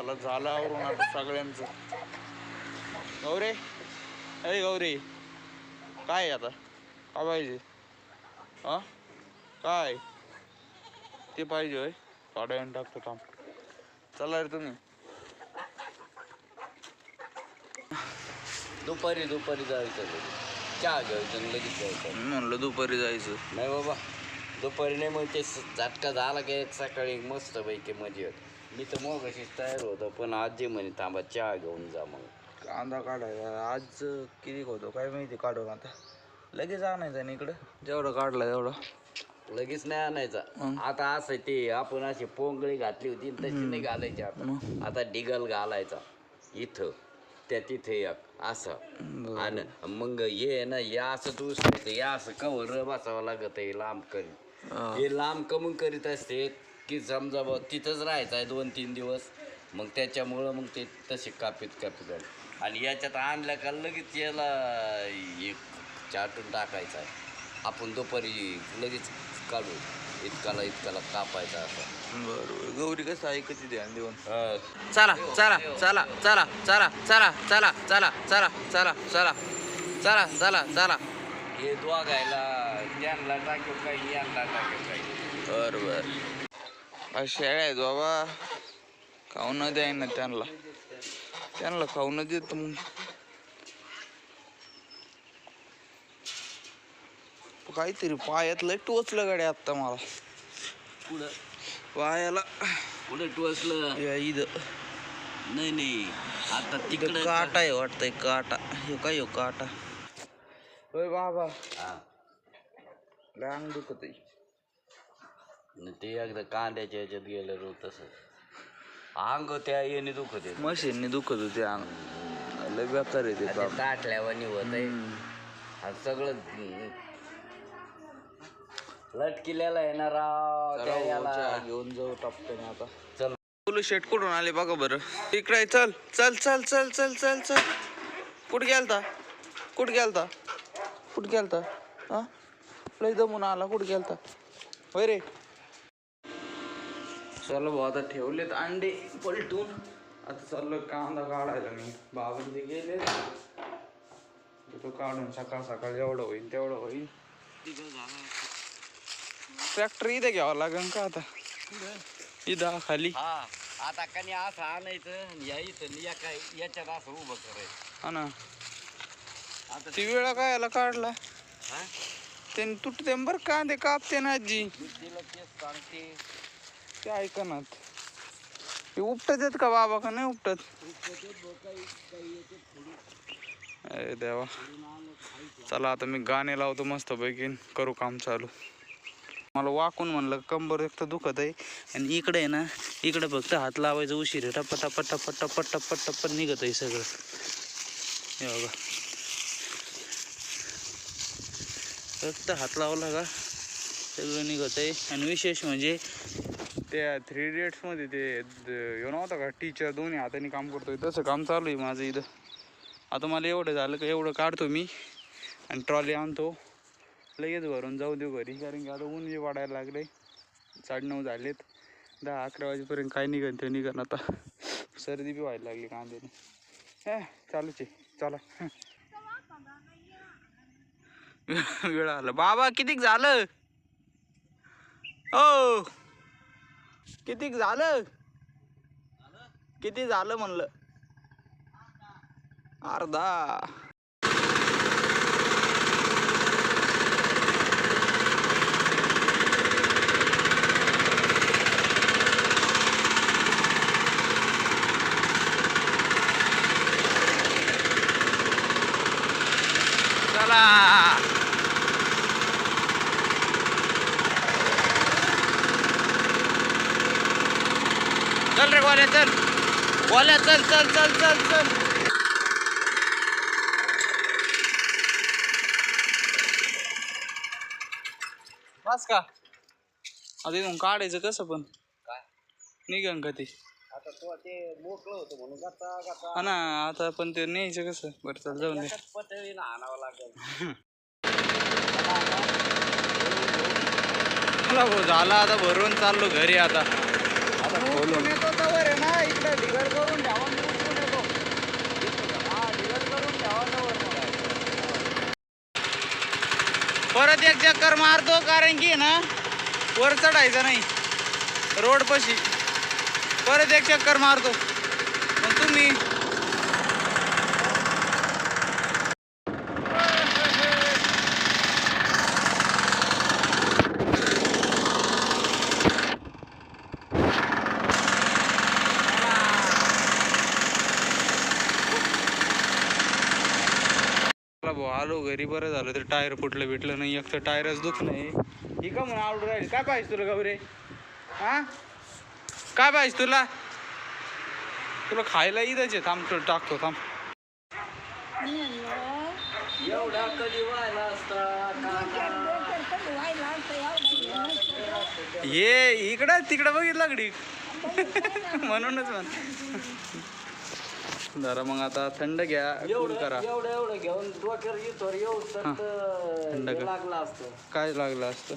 चला झालं आवरून आता सगळ्यांचं. गौरे अरे गौरी काय आता? काय पाहिजे? हा? काय? ते पाहिजे होय. वेळाने टाकतो थांब. चला रे तुम्ही. दुपारी दुपारी जायचं चहा घ्यायचं आणि लगेच जायचं. म्हणलं दुपारी जायचं. नाही बाबा दुपारी नाही मग ते झटका झाला की सकाळी मस्त पैकी मजा येत मी तर मग तयार होतो पण आजी म्हणे थांबा चहा घेऊन जा मग. कांदा काढायचा. आज किती होतो काय माहिती काढून आता. लगेच आणायचा ना इकडं? जेवढं काढलं तेवढं. लगेच नाही आणायचा? आता असं ते आपण अशी पोंगळी घातली होती तशी नाही घालायची आता. आता डिगल घालायचा. इथं त्या तिथे एक असं. आणि मग हे ना या असं तू या असं कवर बसावं लागत आहे लांब करीत. हा. हे लांब कमून करीत असते की समजा बा तिथंच राहायचं आहे दोन तीन दिवस मग त्याच्यामुळं मग ते तसे कापीत कापीत आले आणि याच्यात आणल्या का लगेच याला एक चाटून टाकायचं आहे आपण दुपारी लगेच काढू इतकाला इतकाला कापायचा असं बरोबर गौरी कसं ऐकते ध्यान देऊन चला चला चला चला चला चला चला चला चला चला चला चला चला चला हे दोघायला त्यांना टाकू काही यांना टाकू काही बर अशा आहेत बाबा. खाऊन द्याय ना त्यांना. त्यांना खाऊन देत मग. काहीतरी पायात लय टोचलं गाडी आत्ता मला. पुढं. पायाला. पुढं टोचलं. या इथं. नाही नाही. आता तिकडं काटा आहे वाटतंय काटा. हे काय हो काटा? होय बाबा. अंग दुखत आहे न ते एकदा कांद्याच्या ह्याच्यात गेलं रोज तसं. अंग त्या येणे दुखत आहे. मशीनने दुखत होते अंग. लय बेकार आहे ते काम. ताटल्यावानी होत आहे. आणि सगळं हम्म. लटकिलेलं आहे ना राव चला त्या याला. चहा घेऊन जाऊ टपकन आता. चल. तुला शेट कुठून आले बघा बरं. इकडे आहे, चल चल चल चल चल चल चल. कुठं गेलता? कुठं गेलता? कुठं गेलता? हा? लय दमून आला कुठं गेलता? होय रे. चलो भाऊ आता ठेवलेत अंडे पलटून। आता चाललो कांदा काढायला मी बाबा ते गेले तो काढून सकाळ सकाळ जेवढं होईल तेवढं होईल ट्रॅक्टर इथे घ्यावं लागेल का आता इथं खाली। आता कणी असं आणायचं आणि या काय याच्यात असं उभं करायचं हा ना। आता ती वेळा काय याला काढला हा? त्यांनी तुटते बरं कांदे कापते ना आजी तिला तेच सांगते ते ऐकनात. ते उपटत आहेत का बाबा का नाही उपटत? अरे देवा. चला आता मी गाणे लावतो मस्त पैकी करू काम चालू. मला वाकून म्हणलं कंबर एक तर दुखत आहे. आणि इकडे आहे ना इकडे फक्त हात लावायचं उशीर आहे. टप्पा टप्पा टप्पा टप्पा टप्पा टप्पा निघत आहे सगळं. हे बघा. फक्त हात लावला का सगळं निघत आहे. आणि विशेष म्हणजे त्या थ्री इडियट्समध्ये ते द- ह्यो नव्हता का? टीचर दोन्ही हाताने काम करतोय. तसं काम चालू आहे माझं इथं. आता मला एवढं झालं का एवढं काढतो मी आणि ट्रॉली आणतो. लगेच भरून जाऊ देऊ घरी. कारण की आता ऊन जे वाढायला लागले साडेनऊ झालेत. दहा अकरा वाजेपर्यंत काय निघन ते निघन आता. सर्दी बी व्हायला लागली कांद्याने. हे चालूच आहे. चला. वेळ आला. बाबा कितीक झालं? ओ! कितीक झालं? किती झालं म्हणलं? अर्धा. चला. चल रे गोल्या चल. गोल्या चल चल चल चल चल. बस का? आता इथून काढायचं कसं पण. काय? निघन का ते? आता तो ते मोकळं होतं म्हणून गाता गाता हा ना आता पण ते न्यायचं कसं? बरं चल जाऊन दे. आणावं लागेल. भाऊ झाला आता भरून चाललो घरी आता. आता येतो इकडे ढिगल करून ठेवा उचलून येतो हा ढिगल करून ठेवा जवळ परत एक चक्कर मारतो कारण की ना वर चढायचं नाही. रोड पशी. परत एक चक्कर मारतो. मग तुम्ही? आलो घरी बरं झालं तर टायर फुटलं भेटलं नाही एक तर टायरच दुख नाही ही का म्हणून आवडून राहील? काय पाहिजे तुला गबरे हा? काय पाहिजे तुला? तुला खायला इथंच थांब तुला टाकतो थांब. एवढा कधी व्हायला असता? ये इकडं तिकडं बघितलं गडी म्हणूनच म्हण. जरा मग आता थंड घ्या cool एवढं करा. एवढं एवढं घेऊन डोक्यावर येतो थंड कर. लागला असतं. काय लागलं असतं?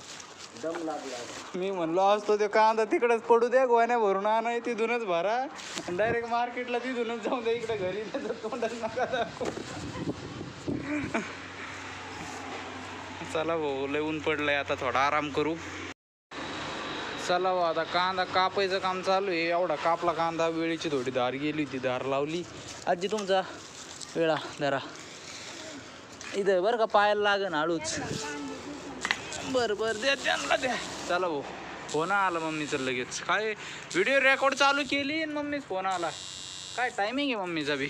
दम लागला असता. मी म्हणलो असतो ते कांदा तिकडच पडू द्या गोण्या भरून आणा तिथूनच भरा. डायरेक्ट मार्केटला तिथूनच जाऊन द्या इकडे घरी त्याचं नका दाखवू. चला भाऊ लय ऊन पडलंय आता थोडा आराम करू. चला आता कांदा कापायचं काम चालू आहे. एवढा कापला कांदा वेळेची थोडी धार गेली होती धार लावली. आजी तुमचा वेळा धरा. इथं बरं का पायाला लागन हळूच बरं बरं द्या त्यांना द्या. चला भाऊ फोन आला मम्मीचं लगेच. काय व्हिडिओ रेकॉर्ड चालू केली आणि मम्मीच फोन आला. काय टायमिंग आहे मम्मीचा बी?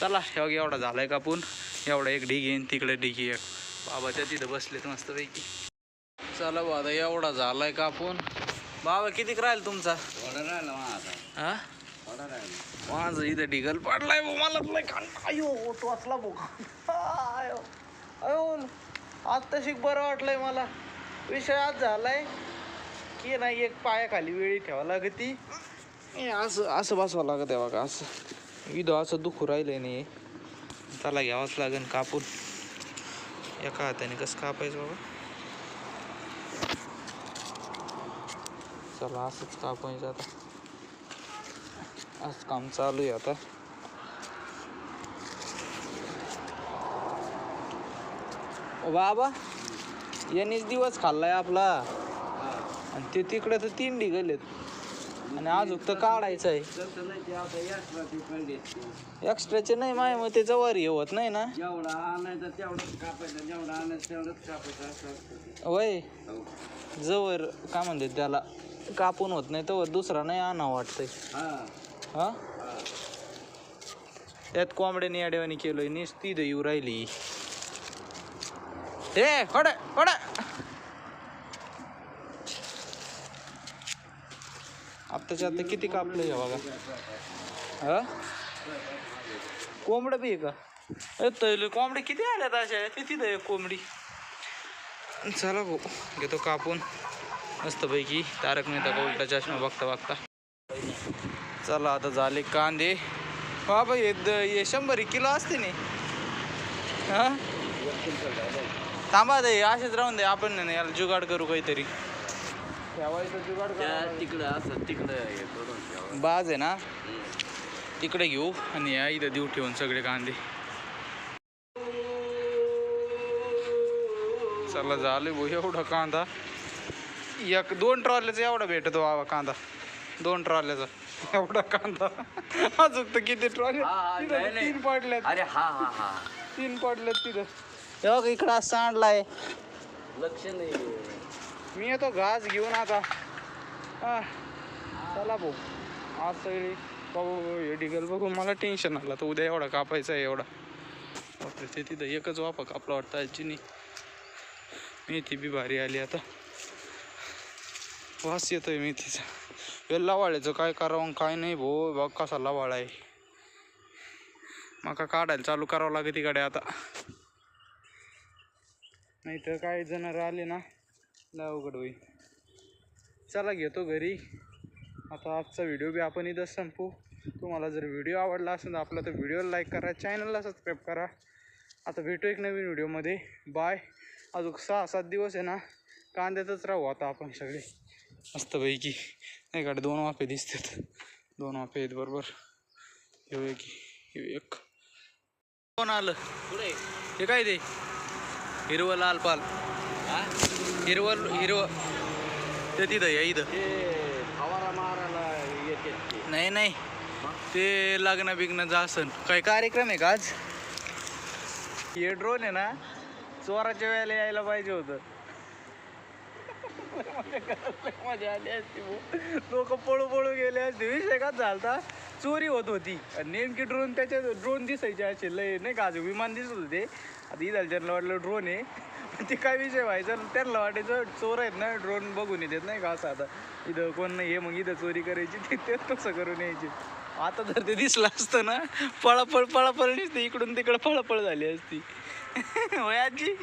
चला हे बघ एवढा झालाय कापून. एवढा एक ढिगी येईन तिकडे ढिगी एक बाबा त्या तिथं बसलेत मस्तपैकी. चला भाऊ आता एवढा झालाय कापून. बाबा कितीक राहील तुमचा? राहिला हा? राहिला. माझं इथं ढिगल पडलाय भाऊ मला अयो तो वाचला भाऊ अयो अयो आता शिक बरं वाटलंय मला. विषय आज झालाय की नाही एक पायाखाली वेळी ठेवा लागती. असं असं बसवावं लागत आहे बघा असं. इथं असं दुखू राहिलंय नाही. त्याला घ्यावंच लागेल कापून. एका हाताने कसं कापायचं बाबा? चला असंच कापायचं आता? आज काम चालू आहे आता. बाबा यांनीच दिवस खाल्लाय आपला. आणि ते तिकडे तर तीन ढिगलेत आणि अजून तर काढायचं आहे एक्स्ट्राचे नाही माय मग ते जवार होत नाही ना? जेवढा आणायचं तेवढंच कापायचं जेवढा आणायचं तेवढंच कापायचं असं असतं ते. वय. जवळ काय म्हणतात त्याला? कापून होत नाही तर दुसरा नाही आणा वाटतंय. हा. त्यात कोंबड्याने अडवाणी केलोय नुसती येऊ राहिली. हे खड खड. आत्ताच्या आता किती कापलं हे बघा. हा? कोंबडं बी आहे का? तैल कोंबडे किती आल्यात अशा? किती आहे कोंबडी? चला भाऊ घेतो कापून. मस्तपैकी तारक मेहता का उलटा चष्मा बघता बघता. चला आता झाले कांदे. बाबा हे हे शंभर एक किलो असते नाही हा? थांबा दे असेच राहून दे आपण नाही याला जुगाड करू काहीतरी. तिकडं असं तिकडं. बाज आहे ना. तिकडे घेऊ आणि या इथं देऊ ठेवून सगळे कांदे. चला झाले भाऊ एवढा कांदा. एक दोन ट्रॉल्याचा एवढा भेटतो बाबा कांदा. दोन ट्रॉल्याचा एवढा कांदा. अजून तर किती ट्रॉले. तीन पडल्यात. अरे हा हा हा. तीन पडल्यात तिथं. हे बघ इकडं असं आणलाय लक्ष नाही. मी येतो घास घेऊन आता. हा, चला भाऊ. आज सगळी हे डिगल बघू मला टेन्शन आलं. तर उद्या एवढा कापायचा आहे एवढा. बापरे ते तिथं एकच वापा कापला वाटतं आजीनी. मेथी बी भारी आली आता. वास येतोय मेथीचा हे लवाळ्याचं काय करावं काय नाही भाऊ बघ कसा लवाळा आहे. मका काढायला चालू करावं लागेल तिकडे आता. नाही तर काही जण आले ना लय अवघड होईल. चला घेतो घरी. आता आजचा व्हिडिओ बी आपण इथंच संपू. तुम्हाला जर व्हिडिओ आवडला असेल तर आपला तर व्हिडिओला लाईक करा चॅनलला सबस्क्राईब करा. आता भेटू एक नवीन व्हिडिओमध्ये. बाय अजून सहा सात दिवस आहे ना कांद्यातच राहू आता आपण सगळे. मस्तपैकी. नाही का दोन वाफे दिसतात. दोन वाफे आहेत बरोबर. हे एक हे एक. कोण आलं? पुढे हे काय ते? हिरवं लाल पाल. हा? हिरवं हिरवं. ते तिथं या इथं. नाही नाही. ते लग्न बिग्न असन काय कार्यक्रम आहे का आज? हे ड्रोन आहे ना चोराच्या वेळेला यायला पाहिजे होतं. मजा आली असती लोक पळू पळू गेले असते. विषय का झालता? चोरी होत होती. आणि नेमकी ड्रोन त्याच्या ड्रोन दिसायचे असे लय नाही का? अजून विमान दिसत होते. आता इथं त्यांना वाटलं ड्रोन आहे. ते काय विषय व्हायचा? त्यांना वाटायचं चोर आहेत ना ड्रोन बघून येतात नाही का? असं आता. इथं कोण नाही हे मग इथं चोरी करायची ते तेच तसं करून यायची. आता जर ते दिसलं असतं ना पळापळ पळापळ नसते इकडून तिकडं पळापळ झाली असती. वयाची